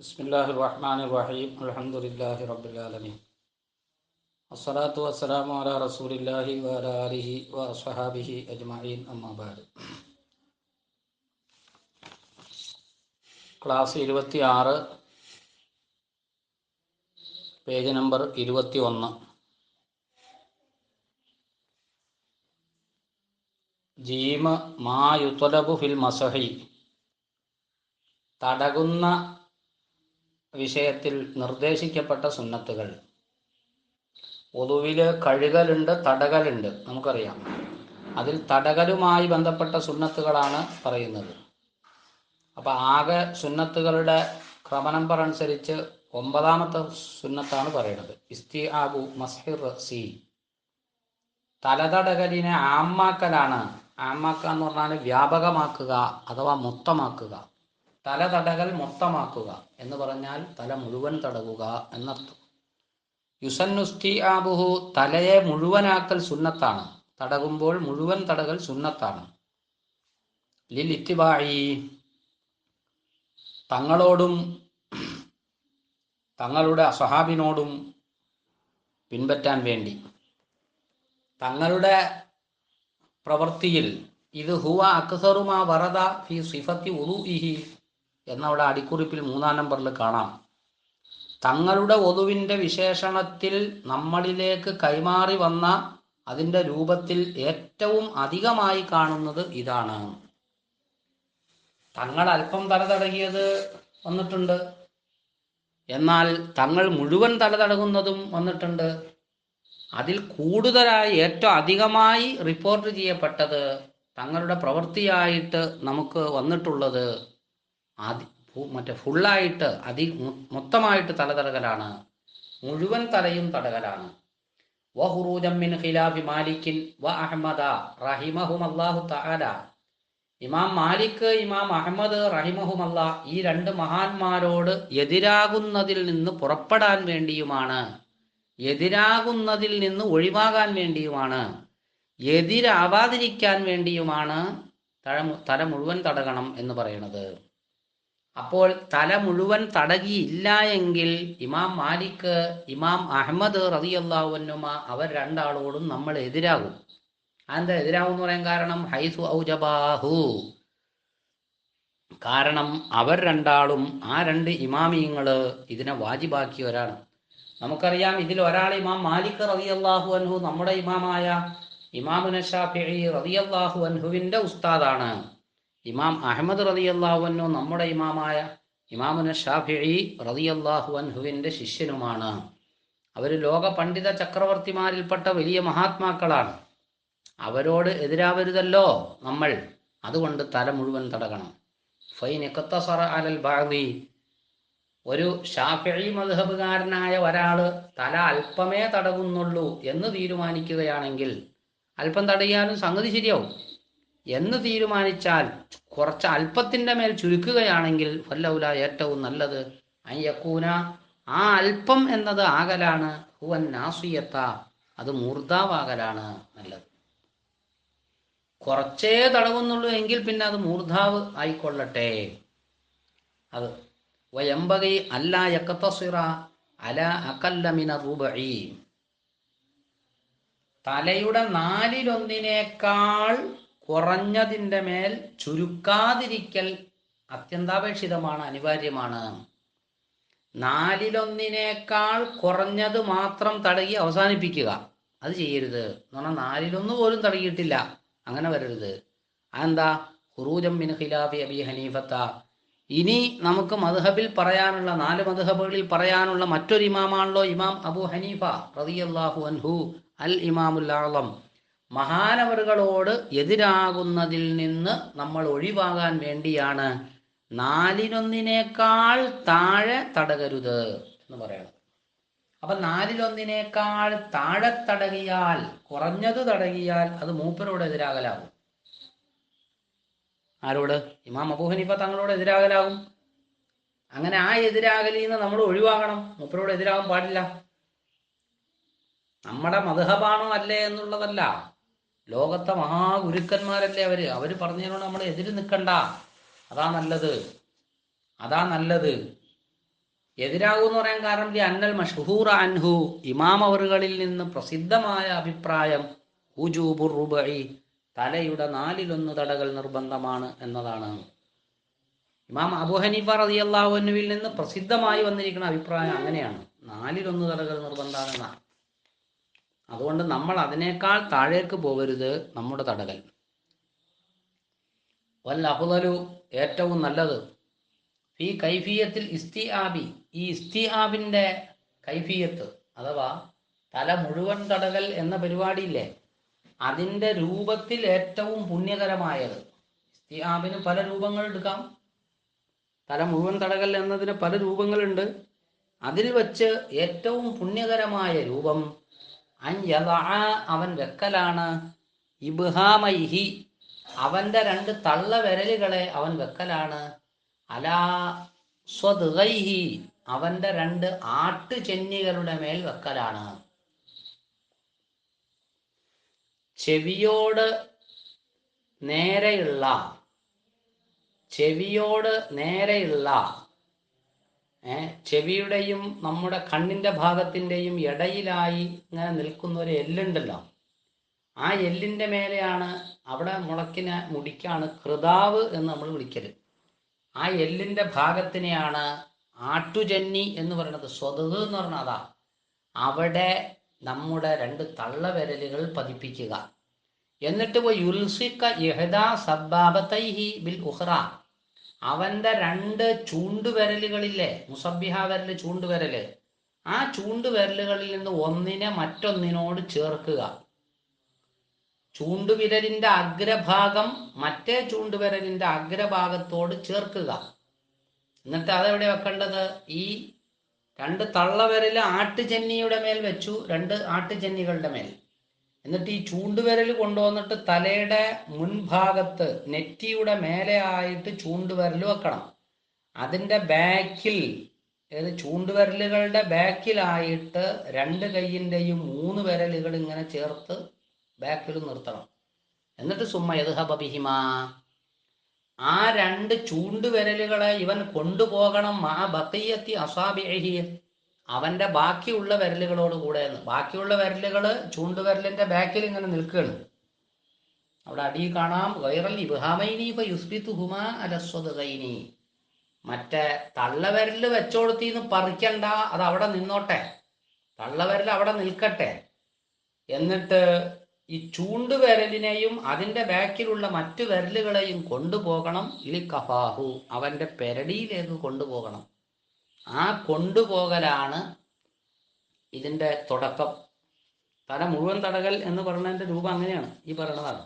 ബിസ്മില്ലാഹി റഹ്മാൻ റഹീം അലഹമുല്ലാഹി റബുലാലമീൻ അസ്സലാത്തു വസ്സലാമു അല റസൂലില്ലാഹി വഅല ആലിഹി വഅസ്ഹാബിഹി അജ്മഈൻ. അമ്മാബാദ് ക്ലാസ് ഇരുപത്തി ആറ് പേജ് നമ്പർ ഇരുപത്തി ഒന്ന് ജീമ മാ യുത്തലബു ഫിൽ മസഹി. തടകുന്ന വിഷയത്തിൽ നിർദ്ദേശിക്കപ്പെട്ട സുന്നത്തുകൾ. ഒതുവിൽ കഴുകലുണ്ട് തടകലുണ്ട് നമുക്കറിയാം. അതിൽ തടകലുമായി ബന്ധപ്പെട്ട സുന്നത്തുകളാണ് പറയുന്നത്. അപ്പൊ ആകെ സുന്നത്തുകളുടെ ക്രമനമ്പർ അനുസരിച്ച് ഒമ്പതാമത്തെ സുന്നത്താണ് പറയുന്നത്. ഇസ്തി ആബു മസ്ഹിർ സി തലതടകലിനെ ആമാക്കലാണ് ആമാക്ക എന്ന് പറഞ്ഞാൽ വ്യാപകമാക്കുക അഥവാ മൊത്തമാക്കുക. തല തടകൽ മൊത്തമാക്കുക എന്ന് പറഞ്ഞാൽ തല മുഴുവൻ തടവുക എന്നർത്ഥം. യുസന്നുസ്തി ആബുഹു തലയെ മുഴുവനാക്കൽ സുന്നത്താണ്. തടകുമ്പോൾ മുഴുവൻ തടകൾ സുന്നത്താണ്. ലിൽ ഇത്തിബായി തങ്ങളോടും തങ്ങളുടെ അസഹാബിനോടും പിൻപറ്റാൻ വേണ്ടി. തങ്ങളുടെ പ്രവൃത്തിയിൽ ഇത് ഹുവ അക്സറുമാ വറദ ഫി സിഫത്തി ഉറുഇഹി എന്നവിടെ അടിക്കുറിപ്പിൽ മൂന്നാം നമ്പറിൽ കാണാം. തങ്ങളുടെ ഒതുവിന്റെ വിശേഷണത്തിൽ നമ്മളിലേക്ക് കൈമാറി വന്ന അതിന്റെ രൂപത്തിൽ ഏറ്റവും അധികമായി കാണുന്നത് ഇതാണ്. തങ്ങൾ അല്പം തലതടകിയത് വന്നിട്ടുണ്ട്. എന്നാൽ തങ്ങൾ മുഴുവൻ തലതടകുന്നതും വന്നിട്ടുണ്ട്. അതിൽ കൂടുതലായി ഏറ്റവും അധികമായി റിപ്പോർട്ട് ചെയ്യപ്പെട്ടത് തങ്ങളുടെ പ്രവൃത്തിയായിട്ട് നമുക്ക് വന്നിട്ടുള്ളത് അതി മറ്റേ ഫുള്ളായിട്ട് അതി മൊത്തമായിട്ട് തലതടകലാണ്. മുഴുവൻ തലയും തടകലാണ്. വഹുറൂജമ്മിൻ ഖിലാഫി മാലിക്കിൻ വ അഹമ്മദ റഹിമഹും അള്ളാഹു തആല. ഇമാം മാലിക് ഇമാം അഹമ്മദ് റഹിമഹുമല്ല ഈ രണ്ട് മഹാന്മാരോട് എതിരാകുന്നതിൽ നിന്ന് പുറപ്പെടാൻ വേണ്ടിയുമാണ്. എതിരാകുന്നതിൽ നിന്ന് ഒഴിവാകാൻ വേണ്ടിയുമാണ്. എതിരാവാതിരിക്കാൻ വേണ്ടിയുമാണ് തല തല മുഴുവൻ തടകണം എന്ന് പറയുന്നത്. അപ്പോൾ തല മുഴുവൻ തടകിയില്ല എങ്കിൽ ഇമാം മാലിക് ഇമാം അഹമ്മദ് റതിയല്ലാവുന്നുമ അവർ രണ്ടാളോടും നമ്മൾ എതിരാകും. അതെന്താ എതിരാകും എന്ന് പറയാൻ കാരണം? ഹൈസു ഔജബാഹു. കാരണം അവർ രണ്ടാളും ആ രണ്ട് ഇമാമിയങ്ങൾ ഇതിനെ വാജിബാക്കിയവരാണ്. നമുക്കറിയാം ഇതിൽ ഒരാൾ ഇമാം മാലിക് റതിയല്ലാഹു അൻഹു നമ്മുടെ ഇമാമായ ഇമാമുന ഷാഫി റതിയല്ലാഹു അൻഹുവിന്റെ ഉസ്താദാണ്. ഇമാം അഹമ്മദ് റതി അൻഹു നമ്മുടെ ഇമാമായ ഇമാമുന ഷാഫി റതിയല്ലാഹു അൻഹുവിന്റെ ശിഷ്യനുമാണ്. അവർ ലോക പണ്ഡിത ചക്രവർത്തിമാരിൽപ്പെട്ട വലിയ മഹാത്മാക്കളാണ്. അവരോട് എതിരാവരുതല്ലോ നമ്മൾ. അതുകൊണ്ട് തല മുഴുവൻ തടകണം. ഫൈൻ അലൽ ബാഗി ഒരു ഷാഫി മധുഹബുകാരനായ ഒരാൾ തല അല്പമേ തടകുന്നുള്ളൂ എന്ന് തീരുമാനിക്കുകയാണെങ്കിൽ അല്പം തടയാനും സംഗതി ശരിയാവും. എന്ന് തീരുമാനിച്ചാൽ കുറച്ച് അല്പത്തിന്റെ മേൽ ചുരുക്കുകയാണെങ്കിൽ വല്ലൗല ഏറ്റവും നല്ലത്. അയ്യക്കൂന ആ അല്പം എന്നത് ആകലാണ്. ഹുവൻ നാസുയത്ത അത് മൂർധാവാകലാണ് നല്ലത്. കുറച്ചേ തടവുന്നുള്ളൂ എങ്കിൽ പിന്നെ അത് മൂർധാവ് ആയിക്കൊള്ളട്ടെ. അത് വയമ്പകി അല്ല യക്കത്തസിറ അല അകല്ലമിന റൂബി തലയുടെ നാലിലൊന്നിനേക്കാൾ കുറഞ്ഞതിന്റെ മേൽ ചുരുക്കാതിരിക്കൽ അത്യന്താപേക്ഷിതമാണ് അനിവാര്യമാണ്. നാലിലൊന്നിനേക്കാൾ കുറഞ്ഞത് മാത്രം തടകി അവസാനിപ്പിക്കുക. അത് ചെയ്യരുത്. എന്ന് പറഞ്ഞാൽ നാലിലൊന്ന് പോലും തടകിയിട്ടില്ല. അങ്ങനെ വരരുത്. അതെന്താ? ഖുറൂജം മിൻ ഖിലാഫി അബി ഹനീഫത്ത. ഇനി നമുക്ക് മദ്ഹബിൽ പറയാനുള്ള നാല് മദ്ഹബുകളിൽ പറയാനുള്ള മറ്റൊരു ഇമാമാണല്ലോ ഇമാം അബു ഹനീഫ റളിയല്ലാഹു അൻഹു അൽ ഇമാമുൽ ആളം മഹാനവറുകളോട് എതിരാകുന്നതിൽ നിന്ന് നമ്മൾ ഒഴിവാകാൻ വേണ്ടിയാണ്. നാലിനൊന്നിനേക്കാൾ താഴെ തടകരുത് എന്ന് പറയണം. അപ്പൊ നാലിലൊന്നിനേക്കാൾ താഴെ തടകിയാൽ കുറഞ്ഞത് തടകിയാൽ അത് മൂപ്പരോട് എതിരാകലാകും. ആരോട്? ഇമാം അബൂ ഹനീഫ തങ്ങളോട് എതിരാകലാകും. അങ്ങനെ ആ എതിരാകലിൽ നിന്ന് നമ്മൾ ഒഴിവാകണം. മൂപ്പരോട് എതിരാകാൻ പാടില്ല. നമ്മുടെ മധുഹബാണോ അല്ലേ എന്നുള്ളതല്ല. ലോകത്തെ മഹാഗുരുക്കന്മാരല്ലേ അവർ? അവർ പറഞ്ഞതിനോട് നമ്മൾ എതിര് നിൽക്കണ്ട അതാ നല്ലത്. അതാ നല്ലത്. എതിരാകൂന്ന് പറയാൻ കാരണം ഈ അന്നൽ മഷഹൂർ അൻഹു. ഇമാം അവറുകളിൽ നിന്ന് പ്രസിദ്ധമായ അഭിപ്രായം ഉജൂബുർ റുബൈ തലയുടെ നാലിലൊന്ന് തടകൾ നിർബന്ധമാണ് എന്നതാണ്. ഇമാം അബു ഹനീഫ റളിയല്ലാഹുവിൽ നിന്ന് പ്രസിദ്ധമായി വന്നിരിക്കുന്ന അഭിപ്രായം അങ്ങനെയാണ്. നാലിലൊന്ന് തടകൾ നിർബന്ധമാണെന്നാണ്. അതുകൊണ്ട് നമ്മൾ അതിനേക്കാൾ താഴേക്ക് പോകരുത് നമ്മുടെ തടകൽ. വല്ല അഹുദലു ഏറ്റവും നല്ലത്. ഈ കൈഫിയത്തിൽ ഇസ്തിആബി. ഈ ഇസ്തി ആബിന്റെ കൈഫിയത്ത് അഥവാ തല മുഴുവൻ തടകൽ എന്ന പരിപാടിയില്ലേ അതിന്റെ രൂപത്തിൽ ഏറ്റവും പുണ്യകരമായത്. ഇസ്തി ആബിന് പല രൂപങ്ങൾ എടുക്കാം തല മുഴുവൻ തടകൽ എന്നതിന് പല രൂപങ്ങളുണ്ട്. അതിൽ വച്ച് ഏറ്റവും പുണ്യകരമായ രൂപം അൻ അവൻ വെക്കലാണ്. ഇബ്ഹാമൈഹി അവന്റെ രണ്ട് തള്ള വിരലുകളെ അവൻ വെക്കലാണ്. അലാ സ്വദ്ഗൈഹി അവന്റെ രണ്ട് ആട്ടുചെന്നികളുടെ മേൽ വെക്കലാണ്. ചെവിയോട് നേരെയുള്ള ചെവിയോട് നേരെയുള്ള ചെവിയുടെയും നമ്മുടെ കണ്ണിന്റെ ഭാഗത്തിന്റെയും ഇടയിലായി ഇങ്ങനെ നിൽക്കുന്ന ഒരു എല്ലുണ്ടല്ലോ. ആ എല്ലിന്റെ മേലെയാണ് അവിടെ മുളക്കിനെ മുടിക്കാണ് കൃതാവ് എന്ന് നമ്മൾ വിളിക്കൽ. ആ എല്ലിന്റെ ഭാഗത്തിനെയാണ് ആട്ടുജന്നി എന്ന് പറയുന്നത് സ്വതത് എന്ന് പറഞ്ഞാൽ അതാ. അവിടെ നമ്മുടെ രണ്ട് തള്ളവിരലുകൾ പതിപ്പിക്കുക. എന്നിട്ട് യുൽസിക്ക യഹദാ സബ്ബാബത്തൈഹി ബിൽ ഉഹ്റ അവന്റെ രണ്ട് ചൂണ്ടുവിരലുകളില്ലേ? മുസബിഹ വിരൽ ചൂണ്ടുവിരൽ. ആ ചൂണ്ടുവിരലുകളിൽ നിന്ന് ഒന്നിനെ മറ്റൊന്നിനോട് ചേർക്കുക. ചൂണ്ടുവിരലിന്റെ അഗ്രഭാഗം മറ്റേ ചൂണ്ടുവിരലിന്റെ അഗ്രഭാഗത്തോട് ചേർക്കുക. എന്നിട്ട് അതെവിടെ വെക്കേണ്ടത്? ഈ രണ്ട് തള്ളവിരൽ ആട്ടുചെന്നിയുടെ മേൽ വെച്ചു രണ്ട് ആട്ടുചെന്നികളുടെ മേൽ. എന്നിട്ട് ഈ ചൂണ്ടുവിരൽ കൊണ്ടുവന്നിട്ട് തലയുടെ മുൻഭാഗത്ത് നെറ്റിയുടെ മേലെ ആയിട്ട് ചൂണ്ടുവിരൽ വെക്കണം. അതിന്റെ ബാക്കിൽ അതായത് ചൂണ്ടുവിരലുകളുടെ ബാക്കിലായിട്ട് രണ്ട് കൈയിന്റെയും മൂന്ന് വിരലുകൾ ഇങ്ങനെ ചേർത്ത് ബാക്കിൽ നിർത്തണം. എന്നിട്ട് സുമ്മ യദ്ഹബിഹിമ ആ രണ്ട് ചൂണ്ടുവിരലുകളെ ഇവൻ കൊണ്ടുപോകണം മാ ബക്കയ്യത്തി അസാബിഹി അവന്റെ ബാക്കിയുള്ള വിരലുകളോട് കൂടെ എന്ന്. ബാക്കിയുള്ള വിരലുകൾ ചൂണ്ടുവിരലിന്റെ ബാക്കിൽ ഇങ്ങനെ നിൽക്കുകയാണ്. അവിടെ അടി കാണാം. വൈറൽ ഇബ്ഹാമൈനി മറ്റേ തള്ളവരൽ വെച്ചോടുത്തിന്ന് പറിക്കണ്ട. അത് അവിടെ നിന്നോട്ടെ. തള്ളവരൽ അവിടെ നിൽക്കട്ടെ. എന്നിട്ട് ഈ ചൂണ്ടുവിരലിനെയും അതിന്റെ ബാക്കിലുള്ള മറ്റു വിരലുകളെയും കൊണ്ടുപോകണം. ഇലി കഫാഹു. അവന്റെ പെരടിയിലേക്ക് കൊണ്ടുപോകണം. ആ കൊണ്ടുപോകലാണ് ഇതിന്റെ തുടക്കം. തല മുഴുവൻ തടകൽ എന്ന് പറയുന്നതിന്റെ രൂപം അങ്ങനെയാണ് ഈ പറയണതാണ്.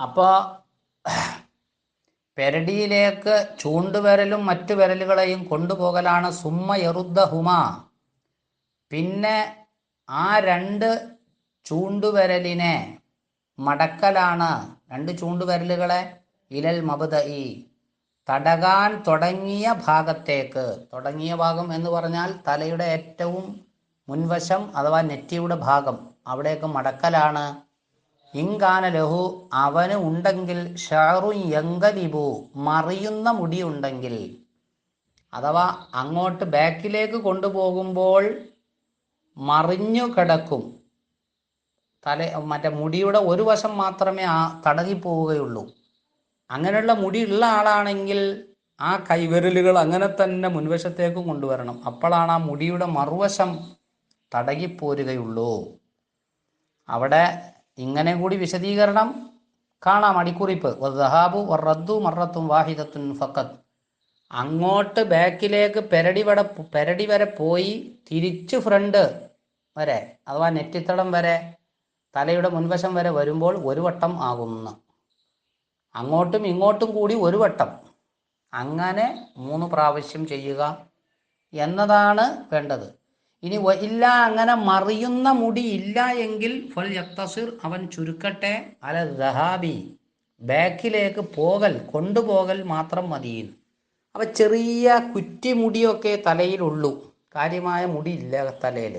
അപ്പോ പെരടിയിലേക്ക് ചൂണ്ടുവിരലും മറ്റു വിരലുകളെയും കൊണ്ടുപോകലാണ് സുമ്മ എറുദ്ധ ഹുമ പിന്നെ ആ രണ്ട് ചൂണ്ടുവിരലിനെ മടക്കലാണ്. രണ്ട് ചൂണ്ടുവിരലുകളെ. ഇലൽ മബദഇ തടകാൻ തുടങ്ങിയ ഭാഗത്തേക്ക്. തുടങ്ങിയ ഭാഗം എന്ന് പറഞ്ഞാൽ തലയുടെ ഏറ്റവും മുൻവശം അഥവാ നെറ്റിയുടെ ഭാഗം. അവിടേക്ക് മടക്കലാണ്. ഇങ്കാന ലഹു. അവന് ഉണ്ടെങ്കിൽ ഷാറു യങ്കലിബു മറിയുന്ന മുടി ഉണ്ടെങ്കിൽ. അഥവാ അങ്ങോട്ട് ബാക്കിലേക്ക് കൊണ്ടുപോകുമ്പോൾ മറിഞ്ഞു കിടക്കും. തല മറ്റേ മുടിയുടെ ഒരു വശം മാത്രമേ ആ തടകിപ്പോവുകയുള്ളൂ അങ്ങനെയുള്ള മുടിയുള്ള ആളാണെങ്കിൽ ആ കൈവിരലുകൾ അങ്ങനെ തന്നെ മുൻവശത്തേക്ക് കൊണ്ടുവരണം. അപ്പോഴാണ് ആ മുടിയുടെ മറുവശം തടകിപ്പോരുകയുള്ളൂ അവിടെ ഇങ്ങനെ കൂടി വിശദീകരണം കാണാം. അടിക്കുറിപ്പ്. വഹാബു വറദ്ദു മറത്തും വാഹിദത്തുൻ ഫക്കത്ത് അങ്ങോട്ട് ബാക്കിലേക്ക് പെരടി വട പെരടി വരെ പോയി തിരിച്ച് ഫ്രണ്ട് വരെ അഥവാ നെറ്റിത്തടം വരെ തലയുടെ മുൻവശം വരെ വരുമ്പോൾ ഒരു വട്ടം ആകുന്നു. അങ്ങോട്ടും ഇങ്ങോട്ടും കൂടി ഒരു വട്ടം. അങ്ങനെ മൂന്ന് പ്രാവശ്യം ചെയ്യുക എന്നതാണ് വേണ്ടത്. ഇനി ഇല്ല അങ്ങനെ മറിയുന്ന മുടി ഇല്ല എങ്കിൽ ഫൽ യക്തസിർ അവൻ ചുരുക്കട്ടെ അല ദഹാബി ബാക്കിലേക്ക് പോകൽ കൊണ്ടുപോകൽ മാത്രം മതി അപ്പൊ ചെറിയ കുറ്റിമുടിയൊക്കെ തലയിലുള്ളൂ. കാര്യമായ മുടി ഇല്ല തലയിൽ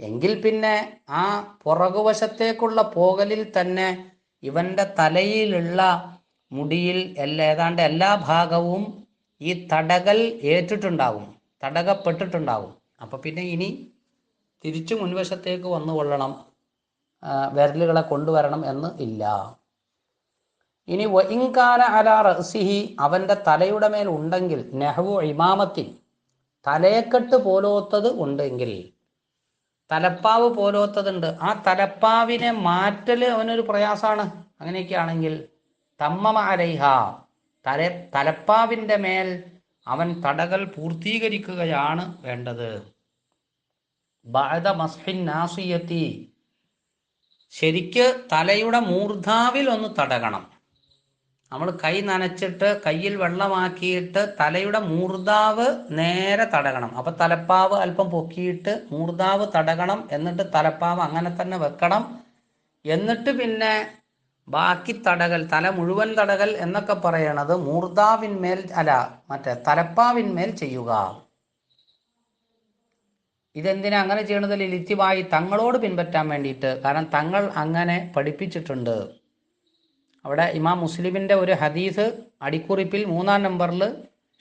എങ്കിൽ പിന്നെ ആ പുറകുവശത്തേക്കുള്ള പോകലിൽ തന്നെ ഇവന്റെ തലയിലുള്ള മുടിയിൽ എല്ലാ ഏതാണ്ട് എല്ലാ ഭാഗവും ഈ തടകൽ ഏറ്റിട്ടുണ്ടാകും തടകപ്പെട്ടിട്ടുണ്ടാകും അപ്പോൾ പിന്നെ ഇനി തിരിച്ചു മുൻവശത്തേക്ക് വന്നു കൊള്ളണം വിരലുകളെ കൊണ്ടുവരണം എന്ന് ഇല്ല. ഇനി വഇൻകാന അല റസിഹി അവന്റെ തലയുടെ മേൽ ഉണ്ടെങ്കിൽ നെഹവു ഇമാമത്തിൽ തലയെക്കെട്ട് പോലോത്തത് ഉണ്ടെങ്കിൽ തലപ്പാവ് പോലോത്തതുണ്ട്. ആ തലപ്പാവിനെ മാറ്റൽ അവനൊരു പ്രയാസമാണ് അങ്ങനെയൊക്കെയാണെങ്കിൽ തമ്മമാരൈഹ തല തലപ്പാവിന്റെ മേൽ അവൻ തടകൾ പൂർത്തീകരിക്കുകയാണ് വേണ്ടത്. ബഅദ മസ്ഹിൻ നാസിയത്തി. ശരിക്ക് തലയുടെ മൂർധാവിൽ ഒന്ന് തടകണം. നമ്മൾ കൈ നനച്ചിട്ട് കയ്യിൽ വെള്ളമാക്കിയിട്ട് തലയുടെ മൂർദാവ് നേരെ തടകണം. അപ്പൊ തലപ്പാവ് അല്പം പൊക്കിയിട്ട് മൂർദാവ് തടകണം എന്നിട്ട് തലപ്പാവ് അങ്ങനെ തന്നെ വെക്കണം. എന്നിട്ട് പിന്നെ ബാക്കി തടകൽ തല മുഴുവൻ തടകൽ എന്നൊക്കെ പറയണത് മൂർധാവിന്മേൽ അല്ല മറ്റേ തലപ്പാവിന്മേൽ ചെയ്യുക. ഇതെന്തിനാ അങ്ങനെ ചെയ്യണത്? ലിത്യമായി തങ്ങളോട് പിൻപറ്റാൻ വേണ്ടിയിട്ട്. കാരണം തങ്ങൾ അങ്ങനെ പഠിപ്പിച്ചിട്ടുണ്ട്. അവിടെ ഇമാം മുസ്ലിമിന്റെ ഒരു ഹദീസ് അടിക്കുറിപ്പിൽ മൂന്നാം നമ്പറിൽ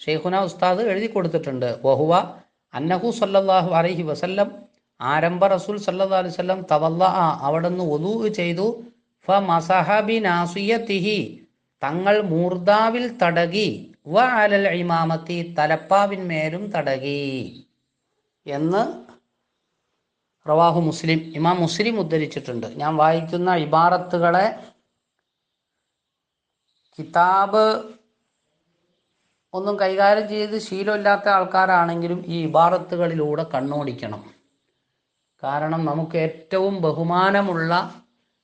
ഷെയ്ഖുന ഉസ്താദ് എഴുതി കൊടുത്തിട്ടുണ്ട്. വഹുവ അന്നഹു സല്ലാഹു അലൈഹി വസല്ലം ആരംഭ റസൂൽ സല്ലാ അലൈഹി വസല്ലം തവല്ല ആ അവിടുന്ന് ഒതു ചെയ്തു. ഫ മസഹബി നാസിയത്തിഹി തങ്ങൾ മൂർദാവിൽ തടകി. വ അലൽ ഇമാമത്തി തലപ്പാവിന്മേലും തടകി എന്ന് റവാഹു മുസ്ലിം ഇമാം മുസ്ലിം ഉദ്ധരിച്ചിട്ടുണ്ട്. ഞാൻ വായിക്കുന്ന ഇബാറത്തുകളെ കിതാബ് ഒന്നും കൈകാര്യം ചെയ്ത് ശീലമില്ലാത്ത ആൾക്കാരാണെങ്കിലും ഈ ഇബാറത്തുകളിലൂടെ കണ്ണോടിക്കണം. കാരണം നമുക്ക് ഏറ്റവും ബഹുമാനമുള്ള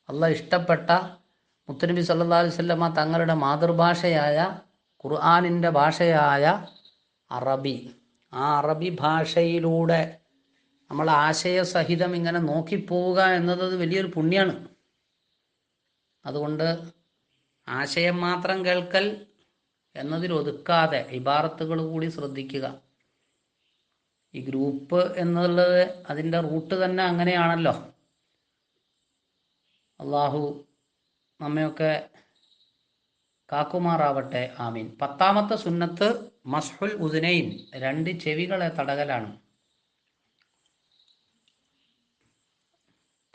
അല്ല ഇഷ്ടപ്പെട്ട മുത്തനബി സല്ലാ അലുസല്ലമ്മ തങ്ങളുടെ മാതൃഭാഷയായ ഖുർആാനിന്റെ ഭാഷയായ അറബി. ആ അറബി ഭാഷയിലൂടെ നമ്മൾ ആശയസഹിതം ഇങ്ങനെ നോക്കിപ്പോവുക എന്നത് വലിയൊരു പുണ്യാണ്. അതുകൊണ്ട് ആശയം മാത്രം കേൾക്കൽ എന്നതിലൊതുക്കാതെ ഇബാറത്തുകൾ കൂടി ശ്രദ്ധിക്കുക. ഈ ഗ്രൂപ്പ് എന്നുള്ളത് അതിന്റെ റൂട്ട് തന്നെ അങ്ങനെയാണല്ലോ. അള്ളാഹു നമ്മയൊക്കെ കാക്കുമാറാവട്ടെ. ആമീൻ. പത്താമത്തെ സുന്നത്ത് മസ്ഹുൽ ഉദിനയിൻ രണ്ട് ചെവികളെ തടകലാണ്.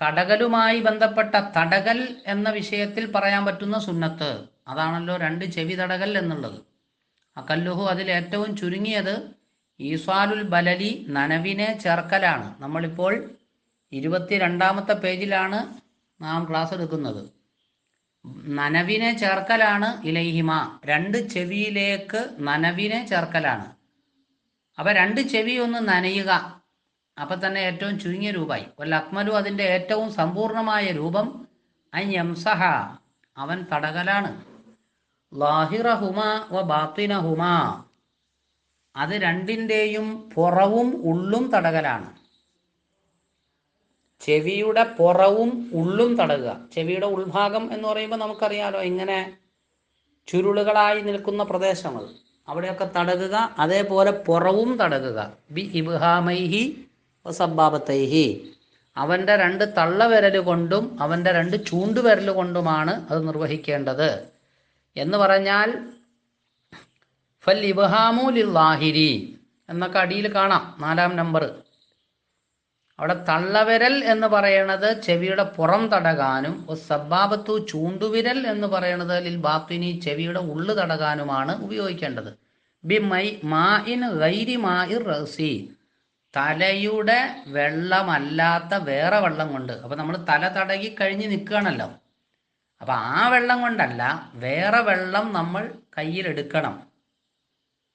തടകലുമായി ബന്ധപ്പെട്ട തടകൽ എന്ന വിഷയത്തിൽ പറയാൻ പറ്റുന്ന സുന്നത്ത്. അതാണല്ലോ രണ്ട് ചെവി തടകൽ എന്നുള്ളത്. അക്കല്ലുഹു അതിൽ ഏറ്റവും ചുരുങ്ങിയത് ഈസ്വാലുൽ ബലലി നനവിനെ ചേർക്കലാണ്. നമ്മളിപ്പോൾ ഇരുപത്തിരണ്ടാമത്തെ പേജിലാണ് നാം ക്ലാസ് എടുക്കുന്നത്. നനവിനെ ചേർക്കലാണ് ഇലൈഹിമ. രണ്ട് ചെവിയിലേക്ക് നനവിനെ ചേർക്കലാണ്. അപ്പൊ രണ്ട് ചെവി ഒന്ന് നനയുക. അപ്പൊ തന്നെ ഏറ്റവും ചുരുങ്ങിയ രൂപമായി. വല്ല അക്മലു അതിന്റെ ഏറ്റവും സമ്പൂർണമായ രൂപം അയ്യംസഹ അവൻ തടകലാണ്. ലാഹിറഹുമ വ അത് രണ്ടിന്റെയും പുറവും ഉള്ളും തടകലാണ്. ചെവിയുടെ പുറവും ഉള്ളും തടകുക. ചെവിയുടെ ഉൾഭാഗം എന്ന് പറയുമ്പോൾ നമുക്കറിയാലോ ഇങ്ങനെ ചുരുളുകളായി നിൽക്കുന്ന പ്രദേശങ്ങൾ. അവിടെയൊക്കെ തടകുക അതേപോലെ പുറവും തടകുക. ബി ഇബ്ഹാമൈഹി സബ്ബാബത്തൈഹി അവന്റെ രണ്ട് തള്ളവിരൽ കൊണ്ടും അവന്റെ രണ്ട് ചൂണ്ടുവിരൽ കൊണ്ടുമാണ് അത് നിർവഹിക്കേണ്ടത്. എന്ന് പറഞ്ഞാൽ ഫൽ ഇബ്ഹാമു ലാഹിരി എന്നൊക്കെ അടിയിൽ കാണാം നാലാം നമ്പർ. അവിടെ തള്ളവിരൽ എന്ന് പറയണത് ചെവിയുടെ പുറം തടകാനും സബ്ബാബത്തു ചൂണ്ടുവിരൽ എന്ന് പറയണത് ലിൽ ബാത്തിനി ചെവിയുടെ ഉള്ളു തടകാനുമാണ് ഉപയോഗിക്കേണ്ടത്. ബി മൈ മാ ഇൻ ഗൈരി മാ ഇർ റസി തലയുടെ വെള്ളമല്ലാത്ത വേറെ വെള്ളം കൊണ്ട്. അപ്പൊ നമ്മൾ തല തടകി കഴിഞ്ഞ് നിൽക്കുകയാണല്ലോ അപ്പൊ ആ വെള്ളം കൊണ്ടല്ല വേറെ വെള്ളം നമ്മൾ കയ്യിലെടുക്കണം.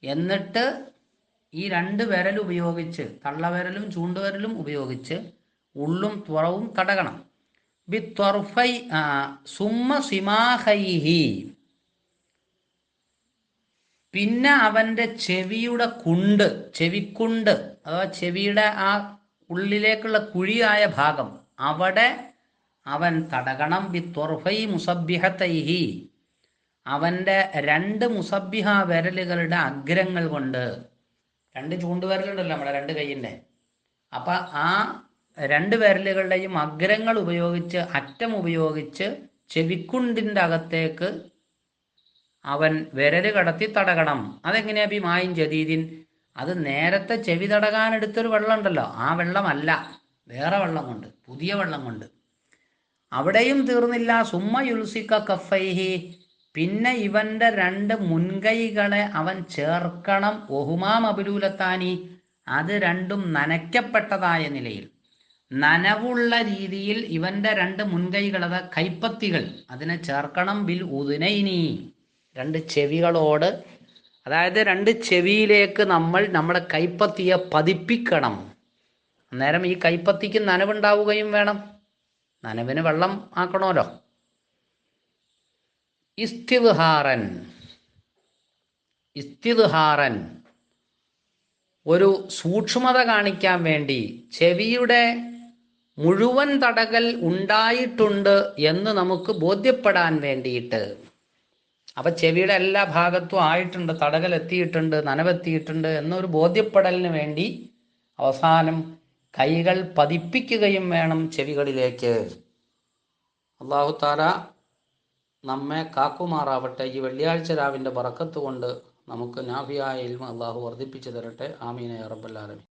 എന്നിട്ട് ഈ രണ്ട് വിരൽ ഉപയോഗിച്ച് തള്ളവിരലും ചൂണ്ടുവിരലും ഉപയോഗിച്ച് ഉള്ളും തുറവും തടകണം. ബി ത്വർഫൈ സുമ സിമാഹൈഹി. പിന്നെ അവന്റെ ചെവിയുടെ കുണ്ട് ചെവിക്കുണ്ട്. അഥവാ ചെവിയുടെ ആ ഉള്ളിലേക്കുള്ള കുഴിയായ ഭാഗം അവിടെ അവൻ തടകണം. ബി ത്വർഫൈ മുസബിഹത്തൈഹി അവന്റെ രണ്ട് മുസബ്ബിഹ വിരലുകളുടെ അഗ്രങ്ങൾ കൊണ്ട് രണ്ട് ചൂണ്ടുവിരലുണ്ടല്ലോ നമ്മുടെ രണ്ട് കൈയിന്റെ. അപ്പൊ ആ രണ്ട് വിരലുകളുടെയും അഗ്രങ്ങൾ ഉപയോഗിച്ച് അറ്റം ഉപയോഗിച്ച് ചെവിക്കുണ്ടിന്റെ അകത്തേക്ക് അവൻ വിരൽ കടത്തി തടകണം. അതെങ്ങനെയാ ബി മായും ജദീദിൻ? അത് നേരത്തെ ചെവി തടകാൻ എടുത്തൊരു വെള്ളം ഉണ്ടല്ലോ ആ വെള്ളമല്ല. വേറെ വെള്ളം കൊണ്ട് പുതിയ വെള്ളം കൊണ്ട് അവിടെയും തീർന്നില്ല. സുമ്മ യുൽസിക്ക കഫൈഹി. പിന്നെ ഇവന്റെ രണ്ട് മുൻകൈകളെ അവൻ ചേർക്കണം. ഒഹുമാം അബുലൂലത്താനി അത് രണ്ടും നനയ്ക്കപ്പെട്ടതായ നിലയിൽ. നനവുള്ള രീതിയിൽ ഇവന്റെ രണ്ട് മുൻകൈകൾ അതാ കൈപ്പത്തികൾ അതിനെ ചേർക്കണം. ബിൽ ഉദിനൈനി. രണ്ട് ചെവികളോട് അതായത് രണ്ട് ചെവിയിലേക്ക് നമ്മൾ നമ്മുടെ കൈപ്പത്തിയെ പതിപ്പിക്കണം. അന്നേരം ഈ കൈപ്പത്തിക്ക് നനവുണ്ടാവുകയും വേണം. നനവിന് വെള്ളം ആക്കണമല്ലോ. ഇസ്തിദ്ഹാറൻ ഇസ്തിദ്ഹാറൻ ഒരു സൂക്ഷ്മത കാണിക്കാൻ വേണ്ടി ചെവിയുടെ മുഴുവൻ തടകൽ ഉണ്ടായിട്ടുണ്ട് എന്ന് നമുക്ക് ബോധ്യപ്പെടാൻ വേണ്ടിയിട്ട് അപ്പൊ ചെവിയുടെ എല്ലാ ഭാഗത്തും ആയിട്ടുണ്ട് തടകൽ എത്തിയിട്ടുണ്ട് നനവെത്തിയിട്ടുണ്ട് എന്നൊരു ബോധ്യപ്പെടലിന് വേണ്ടി അവസാനം കൈകൾ പതിപ്പിക്കുകയും വേണം ചെവികളിലേക്ക്. അള്ളാഹു താര നമ്മെ കാക്കുമാറാവട്ടെ. ഈ വെള്ളിയാഴ്ച രാവിന്റെ പറക്കത്തുകൊണ്ട് നമുക്ക് നാഫിയായ ഇൽമ അള്ളാഹു വർദ്ധിപ്പിച്ചു തരട്ടെ. ആമീന റബ്ബല്ലാലമി